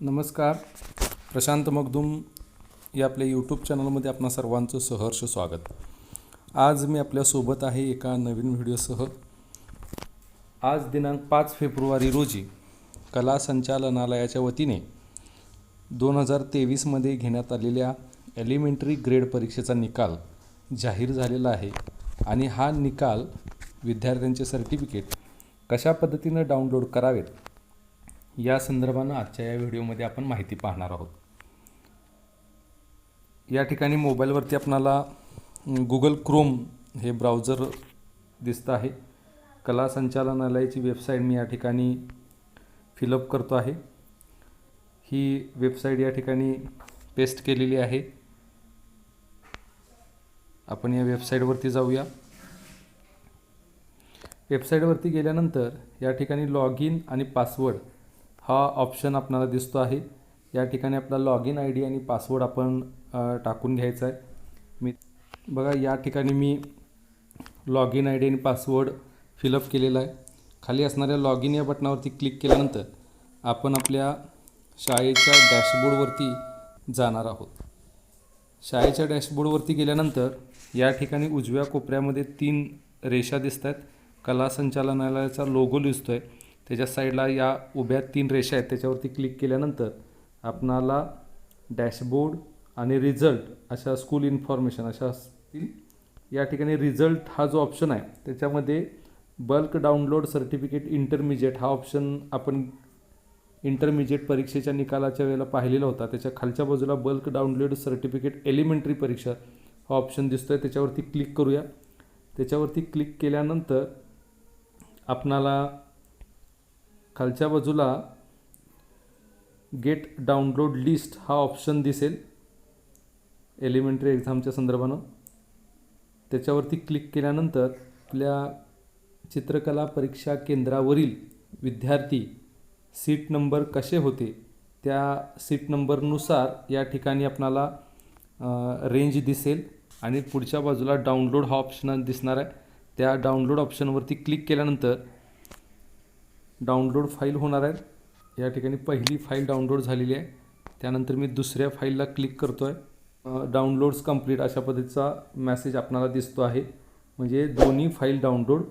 नमस्कार. प्रशांत मगदुम या आपल्या यूट्यूब चॅनलमध्ये आपणा सर्वांचं सहर्ष स्वागत. आज मी आपल्यासोबत आहे एका नवीन व्हिडिओसह आज दिनांक पाच फेब्रुवारी रोजी कला संचालनालयाच्या वतीने दोन हजार तेवीसमध्ये घेण्यात आलेल्या एलिमेंटरी ग्रेड परीक्षेचा निकाल जाहीर झालेला आहे आणि हा निकाल विद्यार्थ्यांचे सर्टिफिकेट कशा पद्धतीनं डाउनलोड करावेत या संदर्भानं आजच्या या व्हिडिओमध्ये आपण माहिती पाहणार आहोत. या ठिकाणी मोबाईलवरती आपणाला गुगल क्रोम हे ब्राउझर दिसतं आहे. कला संचालनालयाची वेबसाईट मी या ठिकाणी फिलअप करतो आहे. ही वेबसाईट या ठिकाणी पेस्ट केलेली आहे. आपण या वेबसाईटवरती जाऊया. वेबसाईटवरती गेल्यानंतर या ठिकाणी लॉग इन आणि पासवर्ड हा ऑप्शन आपणाला दिसतो आहे. या ठिकाणी आपला लॉग इन आय डी आणि पासवर्ड आपण टाकून घ्यायचा आहे. मी बघा या ठिकाणी मी लॉग इन आय डी आणि पासवर्ड फिलअप केलेला आहे. खाली असणाऱ्या लॉग इन या बटनावरती क्लिक केल्यानंतर आपण आपल्या शाळेच्या डॅशबोर्डवरती जाणार आहोत. शाळेच्या डॅशबोर्डवरती गेल्यानंतर या ठिकाणी उजव्या कोपऱ्यामध्ये तीन रेषा दिसत आहेत कला संचालनालयाचा लोगो दिसतो आहे त्याच्या साईडला या उभ्या तीन रेषा आहेत त्याच्यावरती क्लिक केल्यानंतर आपणाला डॅशबोर्ड आणि रिझल्ट अशा स्कूल इन्फॉर्मेशन अशा असतील या ठिकाणी रिझल्ट हा जो ऑप्शन आहे त्याच्यामध्ये बल्क डाउनलोड सर्टिफिकेट इंटरमिजिएट हा ऑप्शन आपण इंटरमिजिएट परीक्षेच्या निकालाच्या वेळेला पाहिलेला होता. त्याच्या खालच्या बाजूला बल्क डाउनलोड सर्टिफिकेट एलिमेंटरी परीक्षा हा ऑप्शन दिसतो आहे त्याच्यावरती क्लिक करूया. त्याच्यावरती क्लिक केल्यानंतर आपणाला खालच्या बाजूला गेट डाउनलोड लिस्ट हा ऑप्शन दिसेल. एलिमेंटरी एक्झामच्या संदर्भानं. त्याच्यावरती क्लिक केल्यानंतर आपल्या चित्रकला परीक्षा केंद्रावरील विद्यार्थी सीट नंबर कसे होते त्या सीट नंबरनुसार या ठिकाणी आपणाला रेंज दिसेल आणि पुढच्या बाजूला डाउनलोड हा ऑप्शन दिसणार आहे. त्या डाउनलोड ऑप्शनवरती क्लिक केल्यानंतर डाउनलोड फाईल होणार आहे. या ठिकाणी पहिली फाईल डाउनलोड झालेली आहे. त्यानंतर मी दुसऱ्या फाईलला क्लिक करतो आहे डाउनलोड्स कंप्लीट अशा पद्धतीचा मेसेज आपणाला दिसतो आहे. म्हणजे दोन्ही फाईल डाउनलोड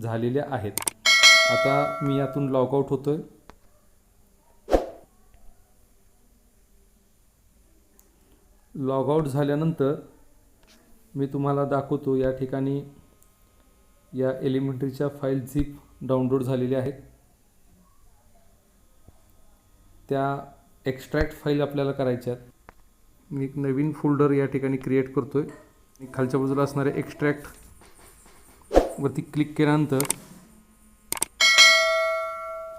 झालेल्या आहेत. आता मी यातून लॉग आऊट होतो आहे लॉगआउट झाल्यानंतर मी तुम्हाला दाखवतो या ठिकाणी या एलिमेंटरीच्या फाईल झिप डाउनलोड झालेल्या आहेत त्या एक्स्ट्रॅक्ट फाईल आपल्याला करायच्या आहेत मी एक नवीन फोल्डर या ठिकाणी क्रिएट करतो आहे खालच्या बाजूला असणारे एक्स्ट्रॅक्ट वरती क्लिक केल्यानंतर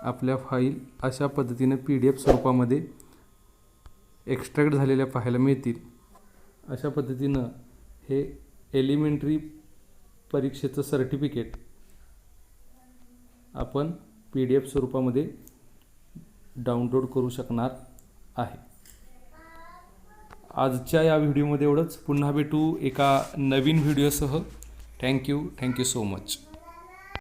आपल्या फाईल अशा पद्धतीनं पी डी एफ स्वरूपामध्ये एक्स्ट्रॅक्ट झालेल्या पाहायला मिळतील. अशा पद्धतीनं हे एलिमेंटरी परीक्षेचं सर्टिफिकेट आपण पी डी एफ स्वरूपामध्ये डाउनलोड करू शकणार आहे. आजच्या या व्हिडिओमध्ये एवढंच. पुन्हा भेटू एका नवीन व्हिडिओसह. Thank you. Thank you so much.